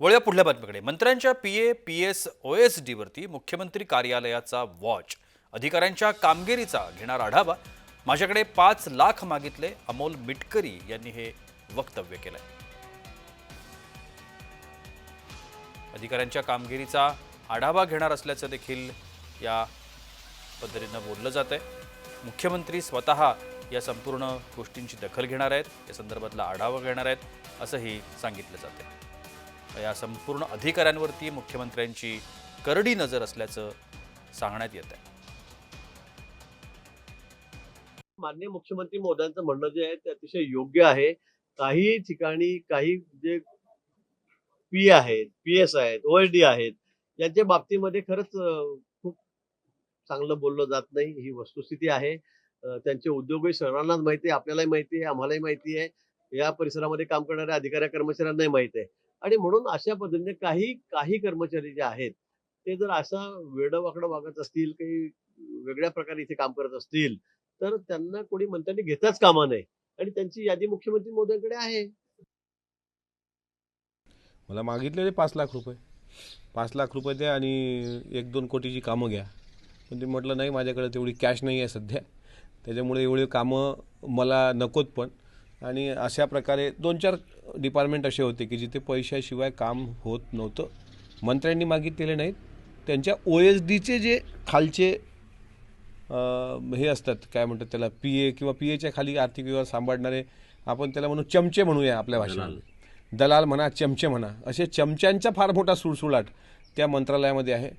वळूया पुढल्या बातमीकडे. मंत्र्यांच्या P A P S O S डीवरती मुख्यमंत्री कार्यालयाचा वॉच अधिकाऱ्यांच्या कामगिरीचा घेणार आढावा. माझ्याकडे पाच लाख मागितले अमोल मिटकरी यांनी हे वक्तव्य केलंय. अधिकाऱ्यांच्या कामगिरीचा आढावा घेणार असल्याचं देखील या पद्धतीनं बोललं जात आहे मुख्यमंत्री स्वतः या संपूर्ण गोष्टींची दखल घेणार आहेत. या संदर्भातला आढावा घेणार आहेत असंही सांगितलं जाते या संपूर्ण अधिकाऱ्यांवरती मुख्यमंत्र्यांची करडी नजर असल्याचं सांगण्यात येत आहे. माननीय मुख्यमंत्री महोदयांचं म्हणणं जे आहे ते अतिशय योग्य आहे. काही ठिकाणी काही जे पी आहेत पी एस आहेत ओ एस डी आहेत यांच्या बाबतीमध्ये खरंच खूप चांगलं बोललं जात नाही ही वस्तुस्थिती आहे. त्यांचे उद्योगही सर्वांनाच माहिती आहे आपल्यालाही माहिती आहे आम्हालाही माहिती आहे. या परिसरामध्ये काम करणाऱ्या अधिकारी कर्मचाऱ्यांनाही माहिती आहे. आणि म्हणून अशा पद्धतीने काही काही कर्मचारी जे आहेत ते जर असं वेडवाकडं वागत असतील काही वेगळ्या प्रकारे इथे काम करत असतील तर त्यांना कोणी मंत्र्यांनी घेताच कामा नये. आणि त्यांची यादी मुख्यमंत्री मोदयांकडे आहे. मला मागितलेले पाच लाख रुपये. पाच लाख रुपये द्या आणि एक दोन कोटीची कामं घ्या. पण ते म्हटलं नाही माझ्याकडे तेवढी कॅश नाही आहे सध्या. त्याच्यामुळे एवढी कामं मला नकोत पण. आणि अशा प्रकारे दोन चार डिपार्टमेंट असे होते की जिथे पैशाशिवाय काम होत नव्हतं. मंत्र्यांनी मागितलेले नाहीत. त्यांच्या ओ एस डीचे जे खालचे हे असतात काय म्हणतात त्याला पी ए किंवा पी एच्या खाली आर्थिक व्यवहार सांभाळणारे आपण त्याला म्हणू चमचे म्हणूया आपल्या भाषेत. दलाल म्हणा चमचे म्हणा असे चमच्यांचा फार मोठा सुळसुळाट त्या मंत्रालयामध्ये आहे.